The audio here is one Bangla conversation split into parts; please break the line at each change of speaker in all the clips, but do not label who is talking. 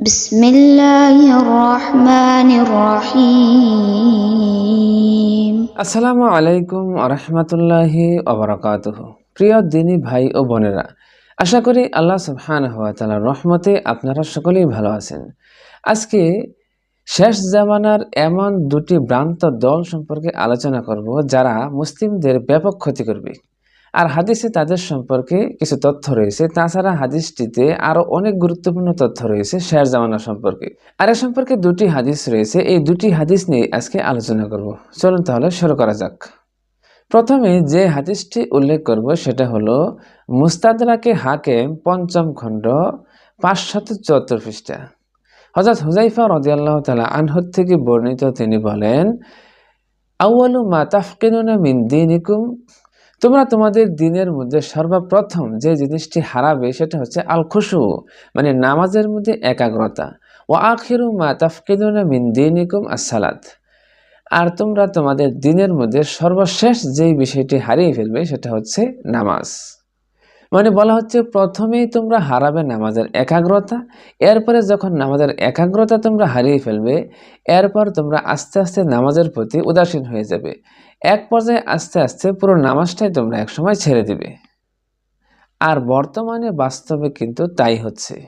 بسم الله الرحمن الرحيم
আসসালামু আলাইকুম আরহামতুল্লাহি অবরাকাতুহ প্রিয় দিনী ভাই ও বোনেরা আশা করি আল্লাহ সুবহান হওয়া তালার রহমতে আপনারা সকলেই ভালো আছেন আজকে শেষ জামানার এমন দুটি ভ্রান্ত দল সম্পর্কে আলোচনা করব যারা মুসলিমদের ব্যাপক ক্ষতি করবে আর হাদিসে তাদের সম্পর্কে কিছু তথ্য রয়েছে। তাছাড়া হাদিসটিতে আরও অনেক গুরুত্বপূর্ণ তথ্য রয়েছে শেয়ার জামানা সম্পর্কে। আর এ সম্পর্কে দুটি হাদিস রয়েছে। এই দুটি হাদিস নিয়ে আজকে আলোচনা করব। চলুন তাহলে শুরু করা যাক। প্রথমে যে হাদিসটি উল্লেখ করব সেটা হলো, মুস্তাদরাকে হাকেম পঞ্চম খণ্ড, পাঁচশত চুয়াত্তর পৃষ্ঠা। হজরত হুজাইফা রদিয়াল্লাহ তালা আনহদ থেকে বর্ণিত তিনি বলেন, আউয়ালু মা তাফকিনুনা মিন দিনিকুম তোমরা তোমাদের দিনের মধ্যে সর্বপ্রথম যে জিনিসটি হারাবে সেটা হচ্ছে আল খুশু মানে নামাজের মধ্যে একাগ্রতা। ও আখিরু মা তাফকিদুনা মিন দিনিকুম আসসালাত। আর তোমরা তোমাদের দিনের মধ্যে সর্বশেষ যেই বিষয়টি হারিয়ে ফেলবে সেটা হচ্ছে নামাজ। মানে বলা হচ্ছে প্রথমেই তোমরা হারাবে নামাজের একাগ্রতা, এরপরে যখন নামাজের একাগ্রতা তোমরা হারিয়ে ফেলবে, এরপর তোমরা আস্তে আস্তে নামাজের প্রতি উদাসীন হয়ে যাবে। এক পর্যায়ে আস্তে আস্তে পুরো নামাজটাই তোমরা একসময় ছেড়ে দিবে। আর বর্তমানে বাস্তবে কিন্তু তাই হচ্ছে।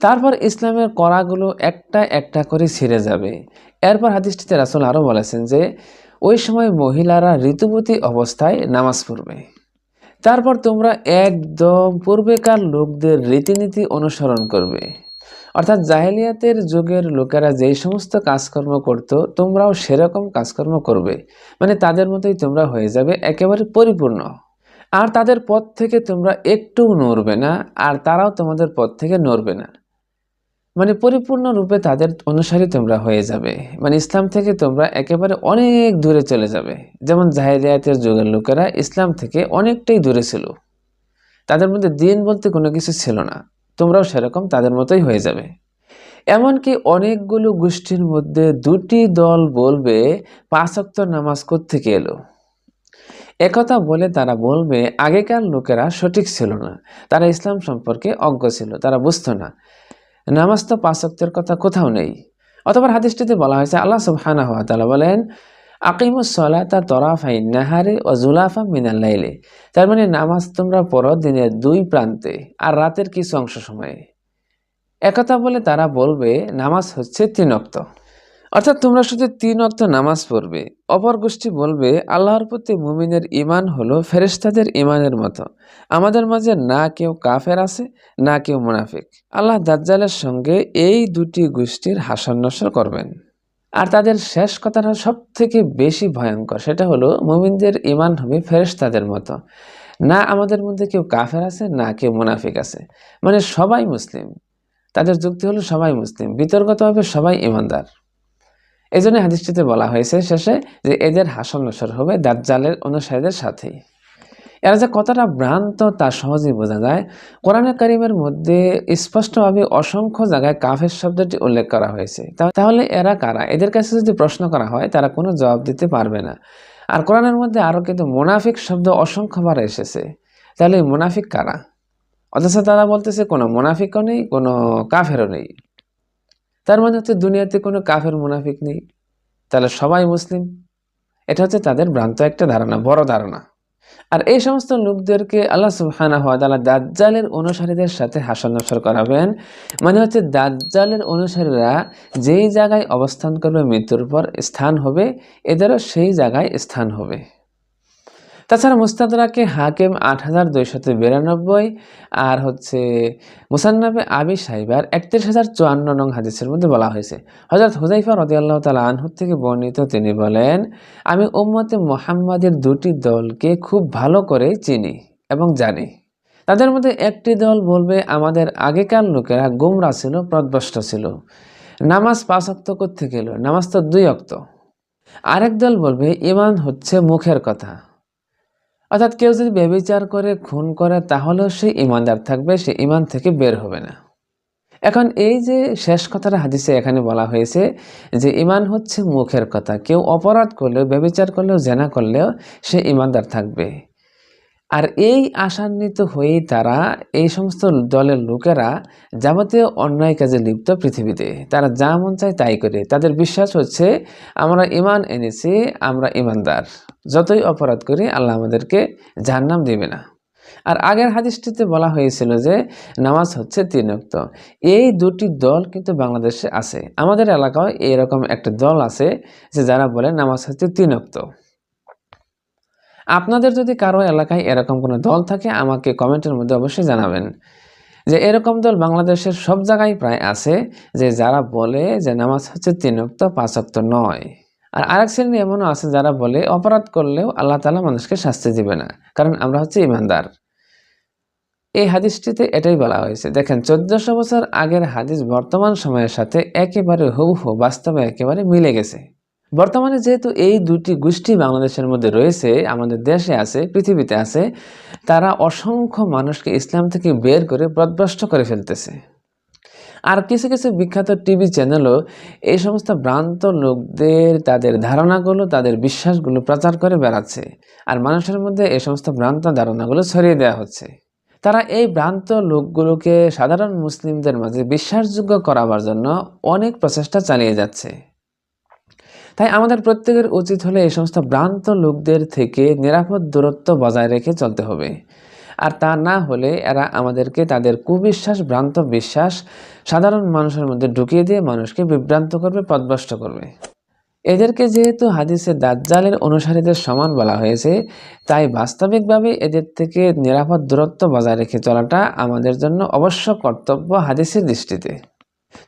তারপর ইসলামের কড়াগুলো একটা একটা করে ছিঁড়ে যাবে। এরপর হাদিসটিতে রাসুল আরও বলেছেন যে, ওই সময় মহিলারা ঋতুবতী অবস্থায় নামাজ পড়বে। তারপর তোমরা একদম পূর্বেকার লোকদের রীতিনীতি অনুসরণ করবে। অর্থাৎ জাহেলিয়াতের যুগের লোকেরা যেই সমস্ত কাজকর্ম করত, তোমরাও সেরকম কাজকর্ম করবে। মানে তাদের মতোই তোমরা হয়ে যাবে, একেবারে পরিপূর্ণ। আর তাদের পথ থেকে তোমরা একটু নড়বে না, আর তারাও তোমাদের পথ থেকে নড়বে না। মানে পরিপূর্ণ রূপে তাদের অনুসারী তোমরা হয়ে যাবে। মানে ইসলাম থেকে তোমরা একেবারে অনেক দূরে চলে যাবে। যেমন জাহেলিয়াতের যুগের লোকেরা ইসলাম থেকে অনেকটাই দূরে ছিল। তাদের মধ্যে দিন বলতে কোনো কিছু ছিল না। তোমরাও সেরকম তাদের মতোই হয়ে যাবে। এমনকি অনেকগুলো গোষ্ঠীর মধ্যে দুটি দল বলবে পাঁচক্ত নামাজ থেকে এলো? একথা বলে তারা বলবে, আগেকার লোকেরা সঠিক ছিল না। তারা ইসলাম সম্পর্কে অজ্ঞ ছিল, তারা বুঝতো না। নামাজ তো পাঁচক্তের কথা কোথাও নেই। অথবা হাদিসটিতে বলা হয়েছে, আল্লাহ হওয়া তালা বলেন আকিমুসলাতা তরাফাই নাহারে ও জুলাফা মিনাল্লাইলে তার মানে নামাজ তোমরা পড়ো দিনের দুই প্রান্তে আর রাতের কিছু অংশ সময়ে। একথা বলে তারা বলবে, নামাজ হচ্ছে তিন অক্ত অর্থাৎ তোমরা শুধু তিন অক্ত নামাজ পড়বে। অপর গোষ্ঠী বলবে, আল্লাহর প্রতি মুমিনের ইমান হলো ফেরেশতাদের ইমানের মতো। আমাদের মাঝে না কেউ কাফের আছে, না কেউ মুনাফিক। আল্লাহ দাজ্জালের সঙ্গে এই দুটি গোষ্ঠীর হাসান্নসর করবেন। আর তাদের শেষ কথাটা সব থেকে বেশি ভয়ঙ্কর, সেটা হলো মুমিনদের ইমান হবে ফেরেশতাদের মতো। না আমাদের মধ্যে কেউ কাফের আছে, না কেউ মুনাফিক আছে। মানে সবাই মুসলিম। তাদের যুক্তি হলো সবাই মুসলিম। বিতর্কতভাবে সবাই ইমানদার এই জন্য হাদিসটিতে বলা হয়েছে শেষে যে এদের হাসন নসর হবে দাজ্জালের অনুসারীদের সাথেই। এরা যে কতটা ভ্রান্ত তা সহজেই বোঝা যায়। কোরআনে কারিমের মধ্যে স্পষ্টভাবে অসংখ্য জায়গায় কাফের শব্দটি উল্লেখ করা হয়েছে। তাহলে এরা কারা? এদের কাছে যদি প্রশ্ন করা হয়, তারা কোনো জবাব দিতে পারবে না। আর কোরআনের মধ্যে আরও কিন্তু মুনাফিক শব্দ অসংখ্যবার এসেছে। তাহলে মুনাফিক কারা? অথচ তারা বলতেছে কোনো মুনাফিকও নেই, কোনো কাফেরও নেই। তার মানে হচ্ছে দুনিয়াতে কোনো কাফের মুনাফিক নেই। তাহলে সবাই মুসলিম? এটা হচ্ছে তাদের ভ্রান্ত একটা ধারণা, বড় ধারণা। আর এই সমস্ত লোকদেরকে আল্লাহ সুবহানাহু ওয়া তাআলা দাজ্জালের অনুসারীদের সাথে হাসানসর করাবেন। মানে হচ্ছে দাজ্জালের অনুসারীরা যেই জায়গায় অবস্থান করবে, মৃত্যুর পর স্থান হবে, এদেরও সেই জায়গায় স্থান হবে। তাছাড়া মুস্তাদরাকে হাকেম আট হাজার দুইশত বিরানব্বই আর হচ্ছে মুসান্নাবে আবি সাইবার একত্রিশ হাজার চুয়ান্ন নং হাদিসের মধ্যে বলা হয়েছে। হজরত হুজাইফা রদিয়াল্লাহ তালা আনহু থেকে বর্ণিত তিনি বলেন, আমি উম্মতে মোহাম্মদের দুটি দলকে খুব ভালো করে চিনি এবং জানি। তাদের মধ্যে একটি দল বলবে, আমাদের আগেকার লোকেরা গুমরা ছিল প্রদভষ্ট ছিল। নামাজ পাঁচ অক্ত থেকে এলো নামাজ তো দুই অক্ত আরেক দল বলবে, ইমান হচ্ছে মুখের কথা। অর্থাৎ কেউ যদি বেবিচার করে, খুন করে, তাহলেও সে ইমানদার থাকবে, সে ইমান থেকে বের হবে না। এখন এই যে শেষ কথাটা হাদিসে এখানে বলা হয়েছে যে ইমান হচ্ছে মুখের কথা। কেউ অপরাধ করলেও বেবিচার করলেও, জেনা করলেও সে ইমানদার থাকবে। আর এই আশান্বিত হয়েই তারা এই সমস্ত দলের লোকেরা যাবতীয় অন্যায় কাজে লিপ্ত পৃথিবীতে। তারা যা মন চায় তাই করে। তাদের বিশ্বাস হচ্ছে, আমরা ইমান এনেছি, আমরা ইমানদার যতই অপরাধ করি, আল্লাহ আমাদেরকে জাহান্নাম দেবে না। আর আগের হাদিসটিতে বলা হয়েছিল যে, নামাজ হচ্ছে তিনক্ত এই দুটি দল কিন্তু বাংলাদেশে আছে। আমাদের এলাকায় এরকম একটা দল আছে যে, যারা বলে নামাজ হচ্ছে তিনক্ত আপনাদের যদি কারও এলাকায় এরকম কোনো দল থাকে, আমাকে কমেন্টের মধ্যে অবশ্যই জানাবেন। যে এরকম দল বাংলাদেশের সব জায়গায় প্রায় আছে, যে যারা বলে যে নামাজ হচ্ছে তিনক্ত পাঁচক্ত নয়। আর আরেক শ্রেণি এমনও আছে যারা বলে অপরাধ করলেও আল্লাহ তালা মানুষকে শাস্তি দিবে না, কারণ আমরা হচ্ছে ইমানদার। এই হাদিসটিতে এটাই বলা হয়েছে। দেখেন, চোদ্দশো বছর আগের হাদিস বর্তমান সময়ের সাথে একেবারে হুবহু, বাস্তবে একেবারে মিলে গেছে। বর্তমানে যেহেতু এই দুটি গোষ্ঠী বাংলাদেশের মধ্যে রয়েছে, আমাদের দেশে আছে, পৃথিবীতে আছে, তারা অসংখ্য মানুষকে ইসলাম থেকে বের করে প্রদ্ভ্রষ্ট করে ফেলতেছে। আর কিছু কিছু বিখ্যাত টিভি চ্যানেলও এই সমস্ত ভ্রান্ত লোকদের, তাদের ধারণাগুলো, তাদের বিশ্বাসগুলো প্রচার করে বেড়াচ্ছে। আর মানুষের মধ্যে এই সমস্ত ভ্রান্ত ধারণাগুলো ছড়িয়ে দেওয়া হচ্ছে। তারা এই ভ্রান্ত লোকগুলোকে সাধারণ মুসলিমদের মাঝে বিশ্বাসযোগ্য করাবার জন্য অনেক প্রচেষ্টা চালিয়ে যাচ্ছে। তাই আমাদের প্রত্যেকের উচিত হলে এই সমস্ত ভ্রান্ত লোকদের থেকে নিরাপদ দূরত্ব বজায় রেখে চলতে হবে। আর তা না হলে এরা আমাদেরকে তাদের কুবিশ্বাস, ভ্রান্ত বিশ্বাস, সাধারণ মানুষের মধ্যে ঢুকিয়ে দিয়ে মানুষকে বিভ্রান্ত করবে, পদভ্রষ্ট করবে। এদেরকে যেহেতু হাদিসে দাজ্জালের অনুসারীদের সমান বলা হয়েছে, তাই বাস্তবিকভাবে এদের থেকে নিরাপদ দূরত্ব বজায় রেখে চলাটা আমাদের জন্য অবশ্য কর্তব্য হাদিসের দৃষ্টিতে।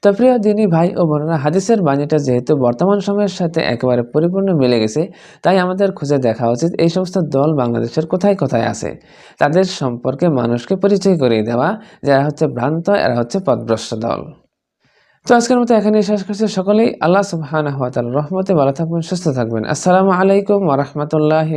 তো প্রিয় দিনী ভাই ও বোনেরা, হাদিসের বাণীটা যেহেতু বর্তমান সময়ের সাথে একেবারে পরিপূর্ণ মিলে গেছে, তাই আমাদের খুঁজে দেখা উচিত এই সমস্ত দল বাংলাদেশের কোথায় কোথায় আছে। তাদের সম্পর্কে মানুষকে পরিচয় করিয়ে দেওয়া, যারা হচ্ছে ভ্রান্ত, এরা হচ্ছে পদভ্রষ্ট দল। তো আজকের মতো এখানে শেষ করছি। সকলেই আল্লাহ সুবহানাহু রহমতে ভালো থাকবেন, সুস্থ থাকবেন। আসসালামু আলাইকুম ওয়া রাহমাতুল্লাহি